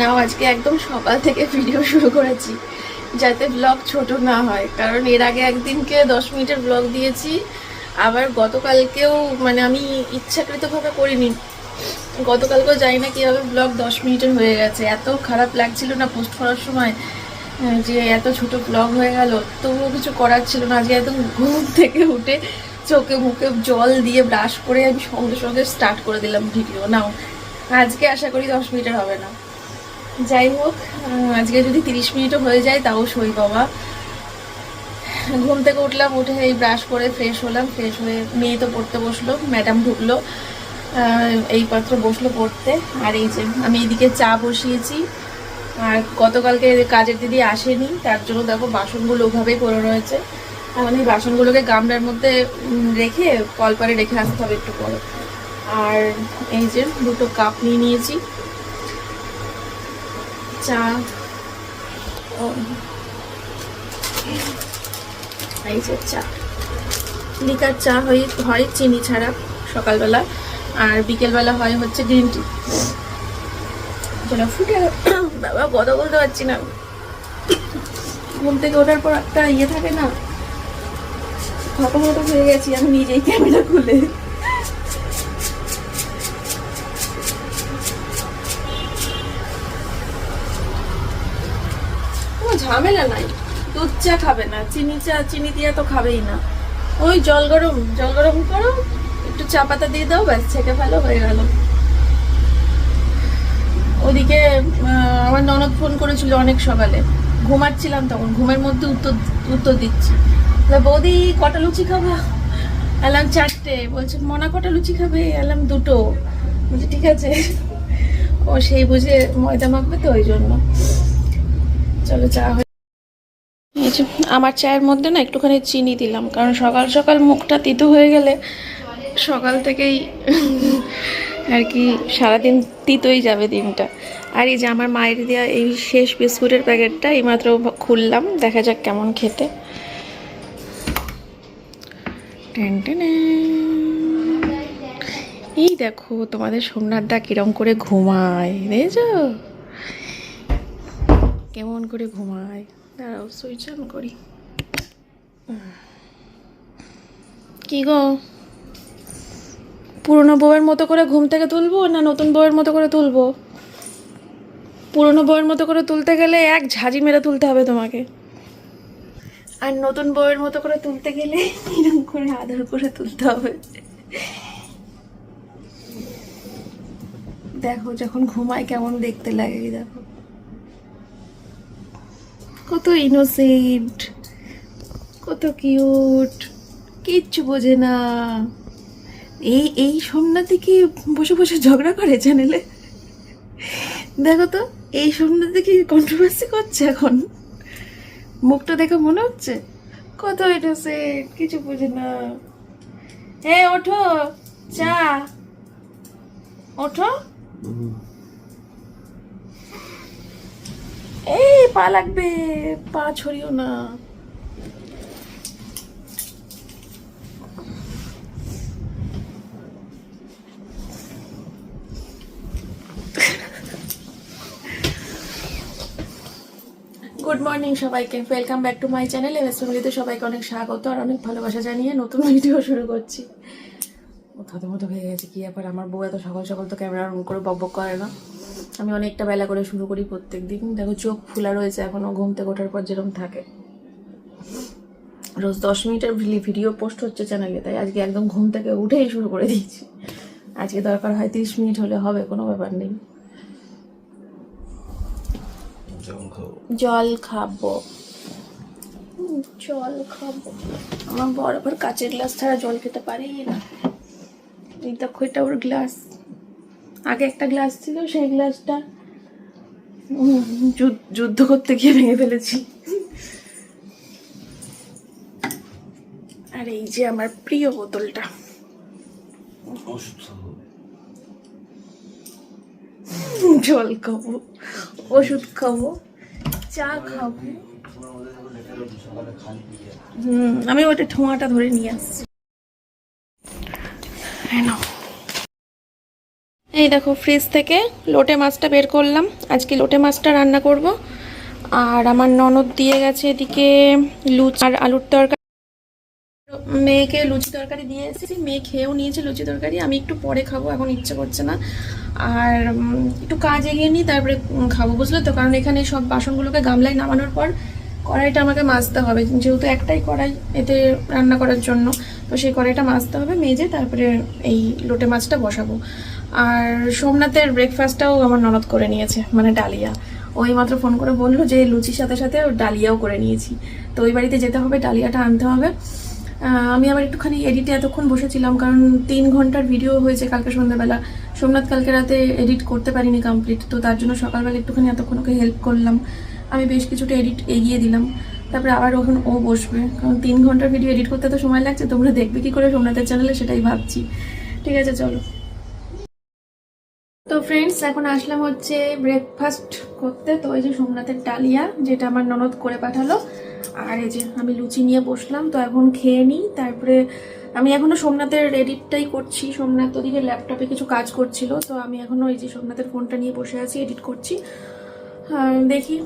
নাও, আজকে একদম সকাল থেকে ভিডিও শুরু করেছি, যাতে ব্লগ ছোট না হয়। কারণ এর আগে একদিনকে দশ মিনিটের ব্লগ দিয়েছি, আবার গতকালকেও মানে আমি ইচ্ছাকৃতভাবে করিনি। গতকালকেও জানি না কীভাবে ব্লগ দশ মিনিটের হয়ে গেছে। এত খারাপ লাগছিল না পোস্ট করার সময় যে এত ছোট ব্লগ হয়ে গেল। তবুও কিছু করার ছিল না। আজকে একদম ঘুম থেকে উঠে চোখে মুখে জল দিয়ে ব্রাশ করে আমি সঙ্গে সঙ্গে স্টার্ট করে দিলাম ভিডিও নাও, আজকে আশা করি দশ মিনিটের হবে না। যাই হোক আজকে যদি তিরিশ মিনিটও হয়ে যায়, তাও সই বাবা। ঘুম থেকে উঠলাম, উঠে এই ব্রাশ করে ফ্রেশ হলাম ফ্রেশ হয়ে মেয়ে তো পড়তে বসল ম্যাডাম ঢুকলো এই পাত্র বসল পড়তে। আর এই যে, আমি এইদিকে চা বসিয়েছি। আর গতকালকে কাজের দিদি আসেনি, তার জন্য দেখো বাসনগুলো ওভাবেই পড়ে রয়েছে। এখন এই বাসনগুলোকে গামলার মধ্যে রেখে কলপারে রেখে আসতে হবে একটু পরে। আর এই যে, দুটো কাপ নিয়ে নিয়েছি। চা ও, এই যে চা। লিকার চা হয় হয় চিনি ছাড়া সকালবেলা। আর বিকেলবেলা হয় হচ্ছে গ্রিন টি। ফুটে বাবা কথা বলতে পারছি না। ঘুম থেকে ওঠার পর একটা ইয়ে থাকে না? ফটো মতো হয়ে গেছি আমি নিজেই ক্যামেরা খুলে। ঝামেলা নাই। দুধ চা খাবে না, চিনি চা, চিনি দিয়ে তো খাবেই না। ওই জল গরম জল গরম করো, একটু চা পাতা দিয়ে দাও, ব্যাস, ছেঁকে ফেলো, হয়ে গেল। ওদিকে আমার ননদ ফোন করেছিল অনেক সকালে। ঘুমাচ্ছিলাম তখন, ঘুমের মধ্যে উত্তর উত্তর দিচ্ছি। বৌদি, কটা লুচি খাবা? এলাম চারটে। বলছে, মনা কটা লুচি খাবে? এলাম দুটো। বলছে, ঠিক আছে। ও সেই বুঝে ময়দা মাখবে তো, ওই জন্য। চলো চা হয়ে যে আমার চায়ের মধ্যে না একটুখানি চিনি দিলাম, কারণ সকাল সকাল মুখটা তিতো হয়ে গেলে সকাল থেকেই আর কি সারাদিন তিতোই যাবে দিনটা। আর এই যে আমার মায়ের দেওয়া এই শেষ বিস্কুটের প্যাকেটটা এইমাত্র খুললাম, দেখা যাক কেমন খেতে। এই দেখো তোমাদের সোমনাথ দা কিরম করে ঘুমায়, দেখেছ? কেমন করে ঘুমায়? দাঁড়াও সুইচ অন করি। কি গো? পুরনো বউয়ের মতো করে ঘুম থেকে তুলবো না নতুন বউয়ের মতো করে তুলবো? পুরনো বউয়ের মতো করে তুলতে গেলে এক ঝাঁঝি মেরে তুলতে হবে তোমাকে। আর নতুন বউয়ের মতো করে তুলতে গেলে এরকম করে আদর করে তুলতে হবে। দেখো যখন ঘুমায় কেমন দেখতে লাগে, দেখো। কত ইনোসেন্ট কত কিউট কিচ্ছু বোঝে না। এই এই সোমনাথে কি বসে বসে ঝগড়া করে চ্যানেলে দেখো তো, এই সোমনাথে কি কন্ট্রোভার্সি করছে এখন? মুখটা দেখে মনে হচ্ছে? কত ইনোসেন্ট কিছু বোঝে না। হ্যাঁ ওঠো, চা। ওঠো। এই, পা লাগবে। পা ছড়িও না। গুড মর্নিং সবাইকে। Welcome back to my channel M S ফ্যামিলিতে সবাইকে অনেক স্বাগত আর অনেক ভালোবাসা জানিয়ে নতুন ভিডিও শুরু করছি। থতো মতো হয়ে গেছে কি ব্যাপার? আমার বউ এত সকাল সকাল তো ক্যামেরা অন করে বক বক করে না। আমি অনেকটা বেলা করে শুরু করি প্রত্যেক দিন দেখো চোখ ফুলা রয়েছে এখনও ঘুম থেকে ওঠার পর যেরকম থাকে। রোজ দশ মিনিটের ভিডিও পোস্ট হচ্ছে চ্যানেলে তাই আজকে একদম ঘুম থেকে উঠেই শুরু করে দিয়েছি। আজকে দরকার হয় তিরিশ মিনিট হলে হবে কোনো ব্যাপার নেই। জল খাব। জল খাব। আমার বড় আবার কাচের গ্লাস ছাড়া জল খেতে পারি না। এই দেখো এটা ওর গ্লাস। আগে একটা গ্লাস ছিল সেই গ্লাসটা যুদ্ধ- করতে গিয়ে ভেঙে ফেলেছি। আর এই যে আমার প্রিয় বোতলটা। জল খাব ওষুধ খাব চা খাব। হুম আমি ওটা ঠোঁয়াটা ধরে নিয়ে আসছি। নাও। এই দেখো ফ্রিজ থেকে লোটে মাছটা বের করলাম। আজকে লোটে মাছটা রান্না করব। আর আমার ননদ দিয়ে গেছে এদিকে লুচ আর আলুর তরকারি। মেয়েকে লুচি তরকারি দিয়ে এসেছি। মেয়ে খেয়েও নিয়েছে লুচি তরকারি। আমি একটু পরে খাব, এখন ইচ্ছে করছে না। আর একটু কাজ এগিয়ে নিই, তারপরে খাব, বুঝলে তো? কারণ এখানে সব বাসনগুলোকে গামলায় নামানোর পর কড়াইটা আমাকে মাজতে হবে। যেহেতু একটাই কড়াই এতে রান্না করার জন্য, তো সেই কড়াইটা মাজতে হবে, মেজে তারপরে এই লোটে মাছটা বসাবো। আর সোমনাথের ব্রেকফাস্টটাও আমার ননদ করে নিয়েছে মানে ডালিয়া। ওই মাত্র ফোন করে বলল যে, লুচির সাথে সাথে ডালিয়াও করে নিয়েছি। তো ওই বাড়িতে যেতে হবে, ডালিয়াটা আনতে হবে। আমি আবার একটুখানি এডিটে এতক্ষণ বসেছিলাম, কারণ তিন ঘণ্টার ভিডিও হয়েছে কালকে সন্ধ্যাবেলা। সোমনাথ কালকে রাতে এডিট করতে পারিনি কমপ্লিট তো তার জন্য সকালবেলা একটুখানি এতক্ষণ ওকে হেল্প করলাম। আমি বেশ কিছুটা এডিট এগিয়ে দিলাম। তারপরে আবার ওখানে ও বসবে, কারণ তিন ঘণ্টার ভিডিও এডিট করতে তো সময় লাগছে, তোমরা দেখবে কি করে সোমনাথের চ্যানেলে সেটাই ভাবছি। ঠিক আছে, চলো। ফ্রেন্ডস এখন আসলাম হচ্ছে ব্রেকফাস্ট করতে। তো এই যে সোমনাথের ডালিয়া, যেটা আমার ননদ করে পাঠালো। আর এই যে আমি লুচি নিয়ে বসলাম, তো এখন খেয়ে নিই। তারপরে আমি এখনও সোমনাথের এডিটটাই করছি। সোমনাথ ওদিকে ল্যাপটপে কিছু কাজ করছিল, তো আমি এখনও এই যে সোমনাথের ফোনটা নিয়ে বসে আছি এডিট করছি। দেখি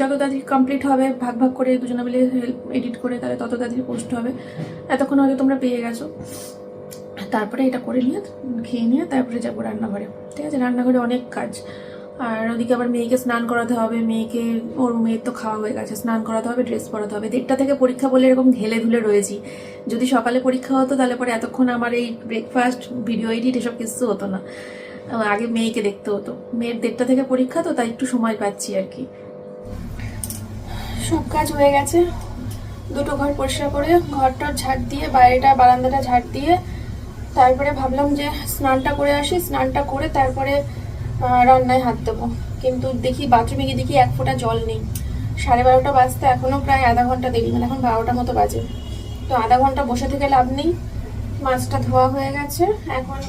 যত তাড়াতাড়ি কমপ্লিট হবে, ভাগ ভাগ করে দুজনে মিলে হেল্প এডিট করে, তাহলে তত তাড়াতাড়ি পোস্ট হবে। এতক্ষণ হয়তো তোমরা পেয়ে গেছো। তারপরে এটা করে নিয়ে, খেয়ে নিয়ে তারপরে যাব রান্নাঘরে। ঠিক আছে, রান্নাঘরে অনেক কাজ। আর ওদিকে আবার মেয়েকে স্নান করাতে হবে, মেয়েকে ওর মেয়ের তো খাওয়া হয়ে গেছে, স্নান করাতে হবে ড্রেস পরাতে হবে। দেড়টা থেকে পরীক্ষা বলে এরকম ঢেলে ধুলে রয়েছি। যদি সকালে পরীক্ষা হতো, তাহলে পরে এতক্ষণ আমার এই ব্রেকফাস্ট ভিডিও এডিট এসব কিছু হতো না। আগে মেয়েকে দেখতে হতো। মেয়ের দেড়টা থেকে পরীক্ষা তো, তাই একটু সময় পাচ্ছি আর কি। সব কাজ হয়ে গেছে। দুটো ঘর পরিষ্কার করে, ঘরটার ঝাড় দিয়ে, বাইরেটা, বারান্দাটা ঝাড় দিয়ে তারপরে ভাবলাম যে স্নানটা করে আসি, স্নানটা করে তারপরে রান্নায় হাত দেবো। কিন্তু দেখি বাথরুমে গিয়ে দেখি এক ফোঁটা জল নেই। সাড়ে বারোটা বাজতে এখনও প্রায় আধা ঘণ্টা দেরি মানে এখন বারোটা মতো বাজে। তো আধা ঘণ্টা বসে থেকে লাভ নেই। মাছটা ধোয়া হয়ে গেছে। এখন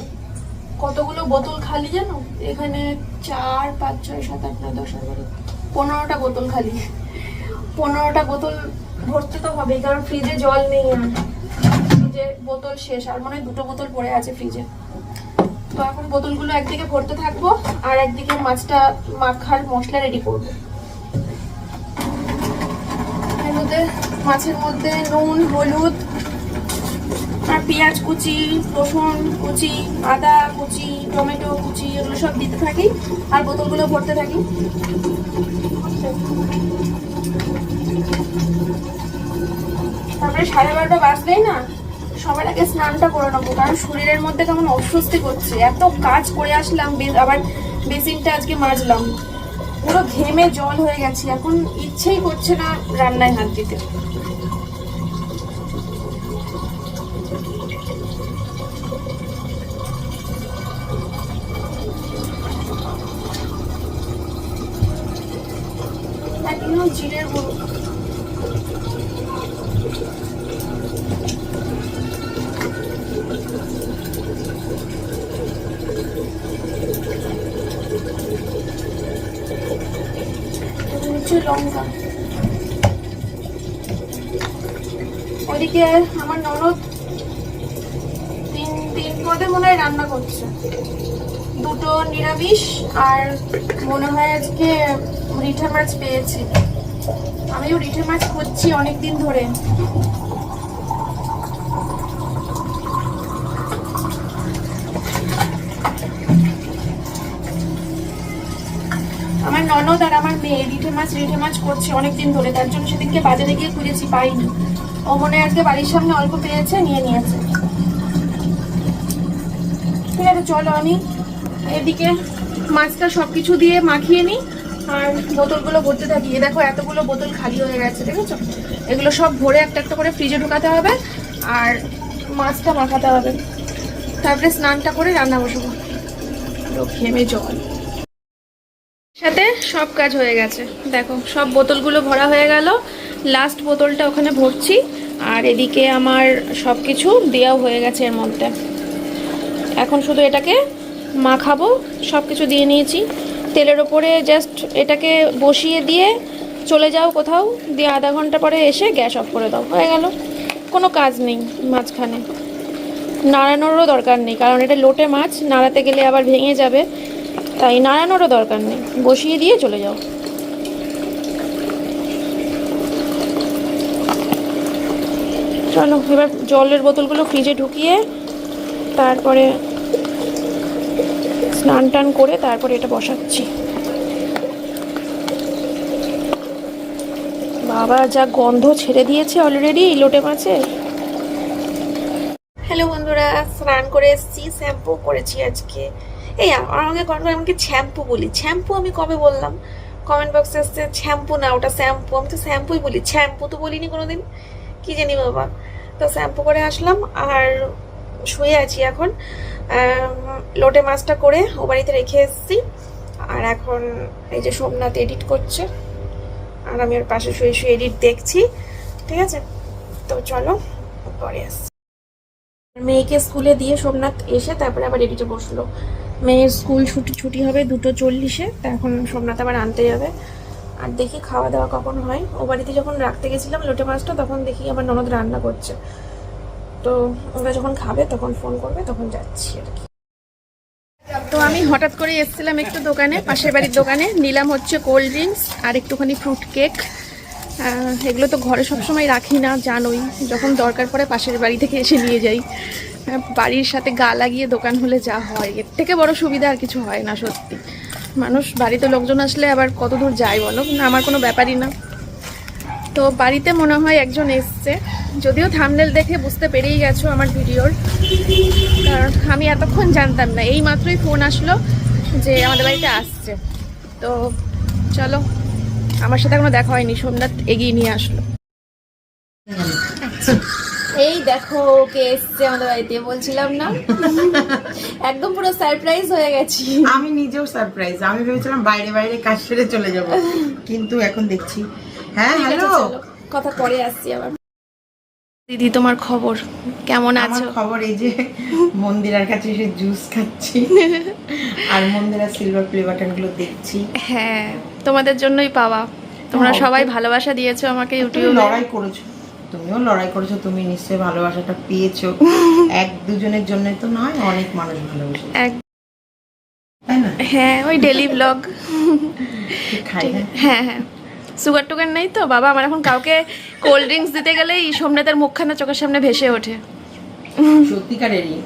কতগুলো বোতল খালি জানো? এখানে চার, পাঁচ, ছয়, সাত, আট, নয়, দশ, এগারো, পনেরোটা বোতল খালি। পনেরোটা বোতল ভরতে তো হবেই, কারণ ফ্রিজে জল নেই আর। ফ্রিজে বোতল শেষ, আর মনে দুটো বোতল পড়ে আছে ফ্রিজে তো এখন বোতলগুলো একদিকে ভরতে থাকব, আর একদিকে মাছটা মাখার মশলা রেডি করব। মধ্যে মাছের মধ্যে নুন, হলুদ, আর পেঁয়াজ কুচি, রসুন কুচি, আদা কুচি, টমেটো কুচি, এগুলো সব দিতে থাকি, আর বোতলগুলো ভরতে থাকি। তারপরে সাড়ে বারোটা বাজলেই না? সবার আগে স্নানটা করে নেব, কারণ শরীরের মধ্যে কেমন অস্বস্তি করছে। এত কাজ করে আসলাম আবার বেসিনটা আজকে মাজলাম। পুরো ঘেমে জল হয়ে গেছে, এখন ইচ্ছেই করছে না রান্নায় হাত দিতে। জিরের গুঁড়ো এটা হচ্ছে লঙ্কা ওদিকে আমার ননদ তিন তিন পদে মনে হয় রান্না করছে। দুটো নিরামিষ আর মনে হয় আজকে রিঠা মাছ পেয়েছি। আমিও রিঠে মাছ খুঁজছি অনেক দিন ধরে। আমার ননদ আর আমার মেয়ে রিঠে মাছ রিঠে মাছ করছে অনেকদিন ধরে। তার জন্য সেদিনকে বাজারে গিয়ে খুঁজেছি, পাইনি। ও আজকে বাড়ির সামনে অল্প পেয়েছে, নিয়ে নিয়েছে। ঠিক আছে, চলো আমি এদিকে মাছটা সবকিছু দিয়ে মাখিয়ে নিই, আর বোতলগুলো ভরতে থাকি। এ দেখো, এতগুলো বোতল খালি হয়ে গেছে, দেখেছ? এগুলো সব ভরে একটা একটা করে ফ্রিজে ঢুকাতে হবে, আর মাছটা মাখাতে হবে। তারপরে স্নানটা করে রান্না বসবো। ঘেমে জল। সাথে সব কাজ হয়ে গেছে। দেখো, সব বোতলগুলো ভরা হয়ে গেল। লাস্ট বোতলটা ওখানে ভরছি। আর এদিকে আমার সব কিছু দেওয়াও হয়ে গেছে এর মধ্যে। এখন শুধু এটাকে মাখাবো সব কিছু দিয়ে নিয়েছি। তেলের ওপরে জাস্ট এটাকে বসিয়ে দিয়ে চলে যাও কোথাও। দিয়ে আধা ঘণ্টা পরে এসে গ্যাস অফ করে দাও। হয়ে গেল। কোনো কাজ নেই মাঝখানে। নাড়ানোরও দরকার নেই, কারণ এটা লোটে মাছ। নাড়াতে গেলে আবার ভেঙে যাবে। তাই নাড়ানোরও দরকার নেই। বসিয়ে দিয়ে চলে যাও। চলো, এবার জলের বোতলগুলো ফ্রিজে ঢুকিয়ে তারপরে স্নান টান করে তারপরে এটা বসাচ্ছি। বাবা, যা গন্ধ ছেড়ে দিয়েছে অলরেডি লোটে মাছের হ্যালো বন্ধুরা, স্নান করে এসেছি, শ্যাম্পু করেছি আজকে। এই আমাকে কখন আমাকে শ্যাম্পু বলি। শ্যাম্পু আমি কবে বললাম? কমেন্ট বক্সে আসছে, শ্যাম্পু না, ওটা শ্যাম্পু। আমি তো শ্যাম্পুই বলি। শ্যাম্পু তো বলিনি কোনোদিন। কি জানি বাবা। তো শ্যাম্পু করে আসলাম আর শুয়ে আছি এখন। লোটে মাছটা করে ও বাড়িতে রেখে এসেছি। আর এখন এই যে সোমনাথ এডিট করছে। আর আমি ওর পাশে শুয়ে শুয়ে এডিট দেখছি। ঠিক আছে? তো চলো, পরে আসছি। মেয়েকে স্কুলে দিয়ে সোমনাথ এসে তারপরে আবার এডিটে বসল। মেয়ের স্কুল ছুটি ছুটি হবে দুটো চল্লিশে, তা এখন সোমনাথ আবার আনতে যাবে। আর দেখি খাওয়া দাওয়া কখন হয়। ও বাড়িতে যখন রাখতে গেছিলাম লোটে মাছটা, তখন দেখি আমার ননদ রান্না করছে। তো ওরা যখন খাবে, তখন ফোন করবে, তখন যাচ্ছি আর কি। তো আমি হঠাৎ করে এসেছিলাম একটু দোকানে, পাশের বাড়ির দোকানে। নিলাম হচ্ছে কোল্ড ড্রিঙ্কস আর একটুখানি ফ্রুট কেক। এগুলো তো ঘরে সবসময় রাখি না, জানোই। যখন দরকার পড়ে পাশের বাড়ি থেকে এসে নিয়ে যাই। বাড়ির সাথে গা লাগিয়ে দোকান হলে যা হয়, এর থেকে বড় সুবিধা আর কিছু হয় না, সত্যি। মানুষ বাড়িতে লোকজন আসলে আবার কত দূর যায় বলো? না, আমার কোনো ব্যাপারই না। তো বাড়িতে মনে হয় একজন এসছে। যদিও থামনেল দেখে বুঝতে পেরেই গেছো আমার ভিডিওর। কারণ আমি এতক্ষণ জানতাম না, এই মাত্রই ফোন আসলো যে আমাদের বাড়িতে আসছে। তো চলো, আমার সাথে এখনও দেখা হয়নি, সোমনাথ এগিয়ে নিয়ে আসলো। দেখো কে এসছে আমাদের বাড়িতে বলছিলাম না? একদম পুরো সারপ্রাইজ হয়ে গেছি। আমি নিজেও সারপ্রাইজ আমি ভেবেছিলাম বাইরে বাইরে কাজ সেরে চলে যাব। কিন্তু এখন দেখছি। হ্যাঁ হ্যালো কথা পরে আসছি আবার। দিদি তোমার খবর? কেমন আছো? খবর এই যে মন্দিরার কাছে এসে জুস খাচ্ছি। আর মন্দিরার সিলভার প্লে বাটনগুলো দেখছি। হ্যাঁ তোমাদের জন্যই পাওয়া। তোমরা হ্যাঁ, সবাই ভালোবাসা দিয়েছ আমাকে ইউটিউবে। লড়াই করেছ। তুমিও লড়াই করেছ তুমি নিশ্চয়ই ভালোবাসাটা পেয়েছ। এক দুজনের জন্য তো নয় অনেক মানুষ ভালোবাসে তাই না? হ্যাঁ ওই ডেলি ব্লগ হ্যাঁ? হ্যাঁ সুগার টুগার নেই তো? বাবা আমার এখন কাউকে কোল্ড ড্রিঙ্কস দিতে গেলেই সোমনাথের মুখখানা চোখের সামনে ভেসে ওঠে। সত্যিকারেরই।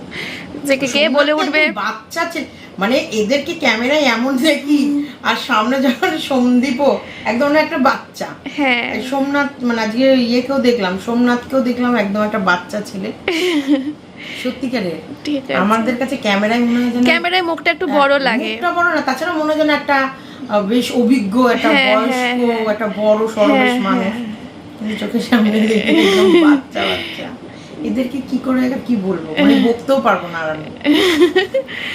যে কে বলে উঠবে? বাচ্চা ছে- মানে এদেরকে ক্যামেরায় এমন দেখি আর সামনে যখন সন্দীপও একদম একটা বাচ্চা। হ্যাঁ। সোমনাথ মানে আজকে ইয়েকেও দেখলাম সোমনাথকেও দেখলাম একদম একটা বাচ্চা ছেলে। সত্যিকারে আমাদের কাছে ক্যামেরায় মনে হয় ক্যামেরায় মুখটা একটু বড় লাগে। মুখটা বড় না তাছাড়া মনে হয় যেন একটা বেশ অভিজ্ঞ একটা হ্যাঁ, বয়স্ক হ্যাঁ, হ্যাঁ। একটা বড় সরবেশ হ্যাঁ, মানুষ। চোখের সামনে দেখে বাচ্চা বাচ্চা। এদেরকে কি করে কি বলব? মানে বকতেও পারব না আর আমি।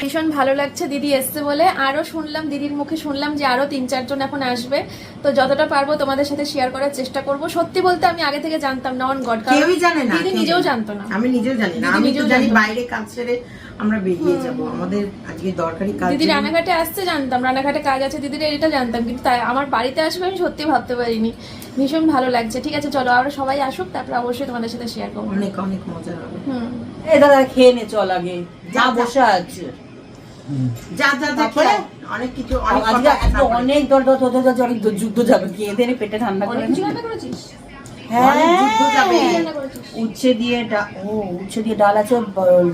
ভীষণ ভালো লাগছে দিদি এসছে বলে। আরও শুনলাম দিদির মুখে শুনলাম যে আরও তিন চারজন এখন আসবে। তো যতটা পারব তোমাদের সাথে শেয়ার করার চেষ্টা করব। সত্যি বলতে আমি আগে থেকে জানতাম না অন গড কেউই জানে না দিদি নিজেও জানে জানতো না। আমি নিজেও জানি না। আমি তো জানি বাইরে কাজ সেরে আমরা বেরিয়ে যাব। আমাদের আজকে দরকারি কাজ দিদি রানাঘাটে আসছে জানতাম রানাঘাটে কাজ আছে দিদির এটা জানতাম কিন্তু তাই আমার বাড়িতে আসবে আমি সত্যি ভাবতে পারিনি। ভীষণ ভালো লাগছে ঠিক আছে চলো আমরা সবাই আসুক তারপরে অবশ্যই তোমাদের সাথে শেয়ার করব। অনেক অনেক মজা হবে। হুম। এ দাদা খেয়ে নে চল আগে। যা বসে আছে। যা অনেক কিছু অনেক। অনেক দর দর দর দর অনেক দর- যুদ্ধ যাবে। খেয়ে দিয়ে পেটে ঠান্ডা করে করেছিস? অনেক যুদ্ধ যাবে। কি রান্না করেছিস উচ্ছে দিয়ে ও উচ্ছে দিয়ে ডাল আছে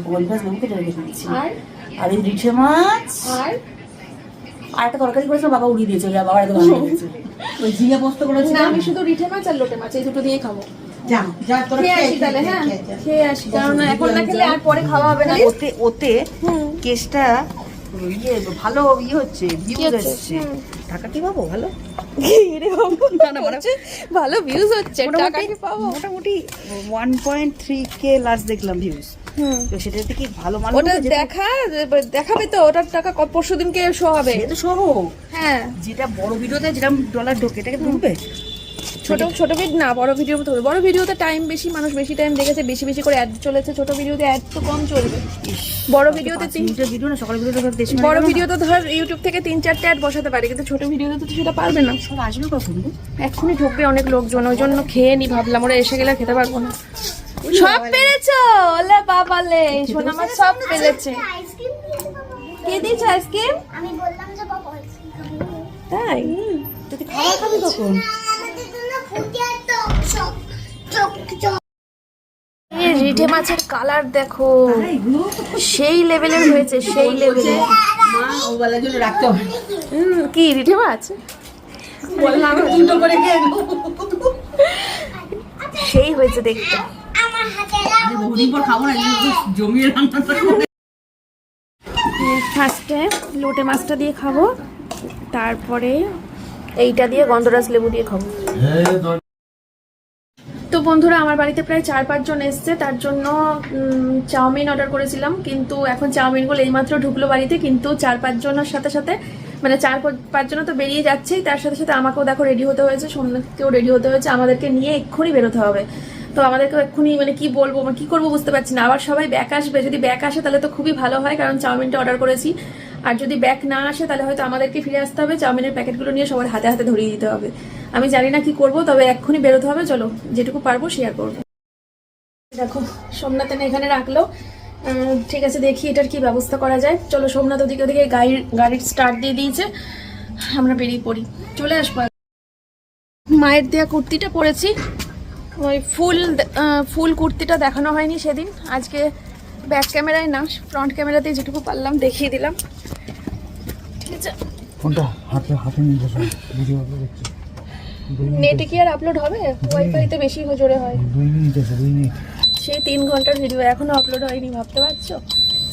গোল মাছ লেবু কেটে রেখে দিয়েছি। আর? আর এই রিঠে মাছ? আর? আর একটা তরকারি করেছিল বাবা উড়িয়ে দিয়েছে ওই বাবা একদম ভালো ওই ঝিঙে পোস্ত না আমি শুধু রিঠে মাছ আর লোটে মাছ এই দুটো দিয়ে খাব। যা যা তোরা খেয়ে খেয়ে আসি তাহলে খেয়ে, হ্যাঁ? খেয়ে, খেয়ে, খেয়ে আসি কারণ এখন না খেলে আর পরে খাওয়া হবে না। ওতে ওতে কেসটা ইয়ে ভালো ইয়ে হচ্ছে ভিউজ হচ্ছে? টাকা কি পাবো? ভালো? এরে বাবা, বলছে, ভালো ভিউজ হচ্ছে টাকা কি পাবো। মোটামুটি one point three K last দেখলাম ভিউজ হুম। তো সেটাতে কি ভালো মানুষ ওটা দেখা দেখাবে তো ওটার টাকা পরশু দিনকে শো হবে। তো সহ হ্যাঁ। যেটা বড় ভিডিওতে যেরকম ডলার ঢোকে এটাকে ঢুকবে? ছোট ছোট ভিডিও না বড় ভিডিও তো বড় ভিডিওতে টাইম বেশি মানুষ বেশি টাইম দেখেছে বেশি বেশি করে অ্যাড চলেছে। ছোট ভিডিওতে অ্যাড তো কম চলবে। বড় ভিডিওতে তিন তিনটে ভিডিও না সকাল মানে বড় ভিডিও তো ধর ইউটিউব থেকে তিন চারটে অ্যাড বসাতে পারে কিন্তু ছোট ভিডিওতে তো সেটা পারবে না। সব আসবে কখন? এক্ষুনি ঢুকবে অনেক লোকজন ওই জন্য খেয়ে নি ভাবলাম ওরা এসে গেলে খেতে পারব না। সব পেরেছ? ওলে বাবালে সোনা মা সব পেরেছে। আইসক্রিম দিয়েছে বাবা। কে দিয়েছে আইসক্রিম? আমি বললাম যে বাবা আইসক্রিম তাই? তুই খাবার খাবি কখন? রিঠে মাছের কালার দেখো। সেই লেভেলের হয়েছে সেই হুম, কি রিঠে মাছ। সেই হয়েছে দেখতে। ফার্স্টে লোটে মাছটা দিয়ে খাব তারপরে এইটা দিয়ে গন্ধরাজ লেবু দিয়ে খাব। তো বন্ধুরা, আমার বাড়িতে প্রায় চার পাঁচজন এসছে, তার জন্য চাউমিন অর্ডার করেছিলাম। কিন্তু এখন চাউমিনগুলো এইমাত্র ঢুকলো বাড়িতে, কিন্তু চার পাঁচজনের সাথে সাথে মানে চার পাঁচ- পাঁচজন তো বেরিয়ে যাচ্ছেই তার সাথে সাথে আমাকেও দেখো রেডি হতে হয়েছে সোমনাথকেও রেডি হতে হয়েছে, আমাদেরকে নিয়ে এক্ষুনি বেরোতে হবে। তো আমাদেরকে এক্ষুনি মানে কি বলব মানে কি করব বুঝতে পারছি না। আবার সবাই ব্যাক আসবে, যদি ব্যাক আসে তাহলে তো খুবই ভালো হয়, কারণ চাউমিনটা অর্ডার করেছি। আর যদি ব্যাক না আসে তাহলে হয়তো আমাদেরকে ফিরে আসতে হবে, চাউমিনের প্যাকেটগুলো নিয়ে সবার হাতে হাতে ধরিয়ে দিতে হবে। আমি জানি না কি করব, তবে এক্ষুনি বেরোতে হবে, চলো, যেটুকু পারব শেয়ার করব। দেখো, সোমনাথ এখানে রাখল। ঠিক আছে, দেখি এটার কি ব্যবস্থা করা যায়। চলো, সোমনাথ ওদিকে ওদিকে গাড়ির গাড়ির স্টার্ট দিয়ে দিয়েছে। আমরা বেরিয়ে পড়ি। চলে আসব মায়ের দেয়া কুর্তিটা পরেছি। ওই ফুল ফুল কুর্তিটা দেখানো হয়নি সেদিন। আজকে ব্যাক ক্যামেরায় না ফ্রন্ট ক্যামেরাতে যেটুকু পারলাম, দেখিয়ে দিলাম। ঠিক আছে। ফোনটা হাতে হাতে নিয়ে ভিডিও দেখছি। নেটে কি আর আপলোড হবে? ওয়াইফাই ওয়াইফাইতে বেশি জোরে হয়। দুই মিনিট আছে দুই মিনিট। সেই তিন ঘণ্টার ভিডিও এখনও আপলোড হয়নি ভাবতে পারছ?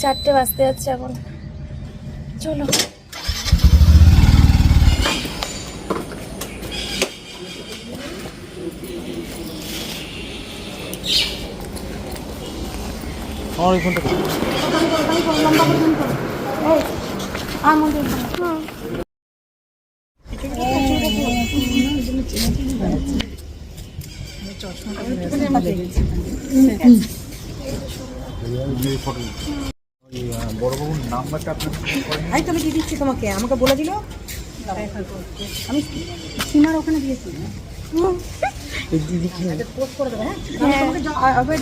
চারটে বাজতে যাচ্ছে এখন। চলো। আমার ওই ফোনটা বড় নাম্বারটা আমি তো আমি দিয়ে দিচ্ছি তোমাকে আমাকে বলে দিল? আমি সীমার ওখানে দিয়েছি। করে দেবো হ্যাঁ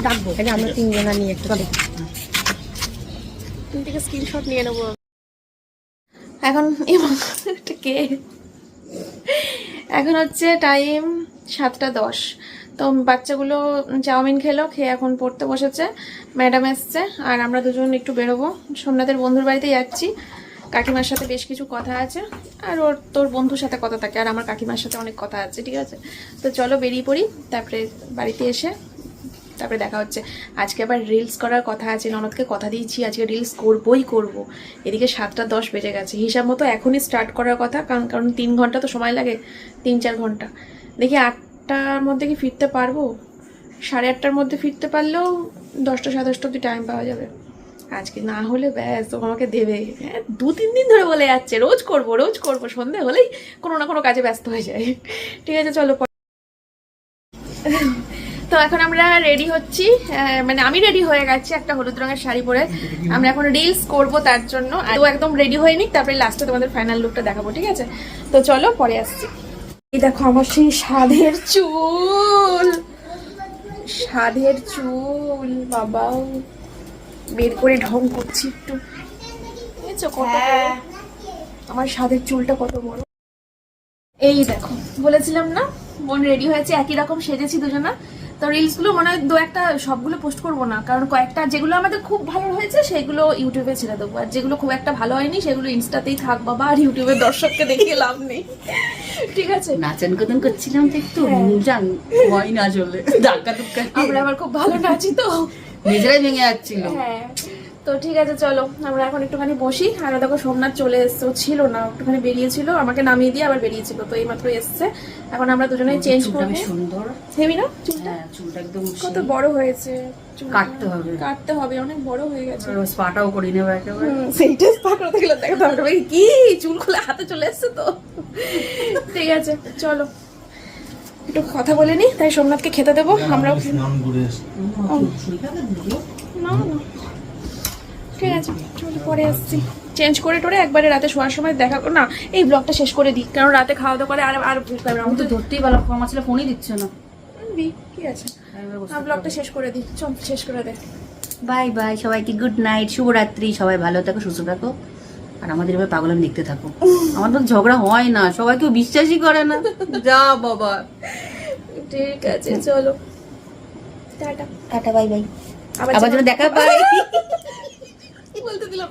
ডাকবো। আমরা তিনজনা নিয়ে একটু তুমি থেকে স্ক্রিনশট নিয়ে নেব। এখন কে? এখন হচ্ছে টাইম সাতটা দশ। তো বাচ্চাগুলো চাউমিন খেলো, খেয়ে এখন পড়তে বসেছে, ম্যাডাম এসছে, আর আমরা দুজন একটু বেরোবো। সোমনাথের বন্ধুর বাড়িতে যাচ্ছি, কাকিমার সাথে বেশ কিছু কথা আছে, আর ওর, তোর বন্ধুর সাথে কথা থাকে, আর আমার কাকিমার সাথে অনেক কথা আছে, ঠিক আছে? তো চলো বেরিয়ে পড়ি, তারপরে বাড়িতে এসে, তারপরে দেখা হচ্ছে। আজকে আবার রিলস করার কথা আছে, ননদকে কথা দিয়েছি, আজকে রিলস করবই করব। এদিকে সাতটা দশ বেজে গেছে, হিসাব মতো এখনই স্টার্ট করার কথা, কারণ কারণ তিন ঘণ্টা তো সময় লাগে, তিন চার ঘণ্টা। দেখি আটটার মধ্যে কি ফিরতে পারব? সাড়ে আটটার মধ্যে ফিরতে পারলেও দশটা, সাড়ে দশটা অব্দি টাইম পাওয়া যাবে। আজকে না হলে ব্যাস, ও আমাকে দেবে। হ্যাঁ দু, তিন দিন ধরে বলে যাচ্ছে, রোজ করব রোজ করব। সন্ধে হলেই কোনো না কোনো কাজে ব্যস্ত হয়ে যায়। ঠিক আছে, চলো তো এখন আমরা রেডি হচ্ছি মানে আমি রেডি হয়ে গেছি একটা হলুদ রঙের শাড়ি পরে। আমরা এখন রিলস করব তার জন্য। একদম রেডি হয়ে নিক তারপরে লাস্টে তোমাদের ফাইনাল লুকটা দেখাবো, ঠিক আছে? তো চলো, পরে আসছি। এই দেখো আমার সেই সাধের চুল। সাধের চুল বাবা বের করে ঢং করছি একটু। কত আমার সাধের চুলটা কত বড়। এই দেখো বলেছিলাম না? মন রেডি হয়েছে একই রকম সেজেছি দুজনা। তো রিলসগুলো মনে হয় দু একটা সবগুলো পোস্ট করব না। কারণ কয়েকটা যেগুলো আমাদের খুব ভালো হয়েছে সেগুলো ইউটিউবে ছেড়ে দেবো। আর যেগুলো খুব একটা ভালো হয়নি সেগুলো ইনস্টাতেই থাক বাবা আর ইউটিউবের দর্শককে দেখিয়ে লাভ নেই। ঠিক আছে? নাচন কদন করছিলাম তো একটু জান হয় না চলে ধাক্কা টুক্কা আমরা আবার খুব ভালো নাচি তো। নিজেরাই ভেঙে যাচ্ছিল। হ্যাঁ। তো ঠিক আছে চলো। আমরা এখন একটুখানি বসি। আর দেখো সোমনাথ চলে এসছে। ও ছিল না একটুখানি বেরিয়েছিল। আমাকে নামিয়ে দিয়ে আবার বেরিয়েছিল তো এইমাত্র এসছে। এখন আমরা দুজনেই চেঞ্জ চুলটা করব। সুন্দর। হেবি না চুলটা? হ্যাঁ চুলটা একদম কত বড় হয়েছে। কাটতে হবে। কাটতে হবে অনেক বড় হয়ে গেছে। স্পাটাও করি নেব একেবারে। হুম, সেইটা স্পা করতে গেলে দেখাতে হবে। কি? চুল খুলে হাতে চলে এসছে তো। ঠিক আছে চলো। একটু কথা বলে নি তাই সোমনাথকে খেতে দেবো। আমরাও করে এসে না না। ঠিক আছে চলো পরে আসছি। চেঞ্জ করে টোরে একবারে রাতে শোয়ার সময় দেখা না এই ব্লগটা শেষ করে দিই কারণ রাতে খাওয়া দাওয়া করে আর আর বুঝতে পারবে না। আমি তো ধরতেই পারলাম আমার ছেলে ফোনই দিচ্ছে না। দি কি আছে? ব্লগটা শেষ করে দিই চল শেষ করে দে। বাই বাই সবাইকে গুড নাইট শুভরাত্রি সবাই ভালো থাকো সুস্থ থাকো। আর আমাদের এবার পাগলাম দেখতে থাকো। আমার তো ঝগড়া হয় না সবাই কেউ বিশ্বাসই করে না। যা বাবা। ঠিক আছে চলো। টাটা। টাটা বাই বাই আবার আবার যেন দেখা পাই বলতে দিলাম।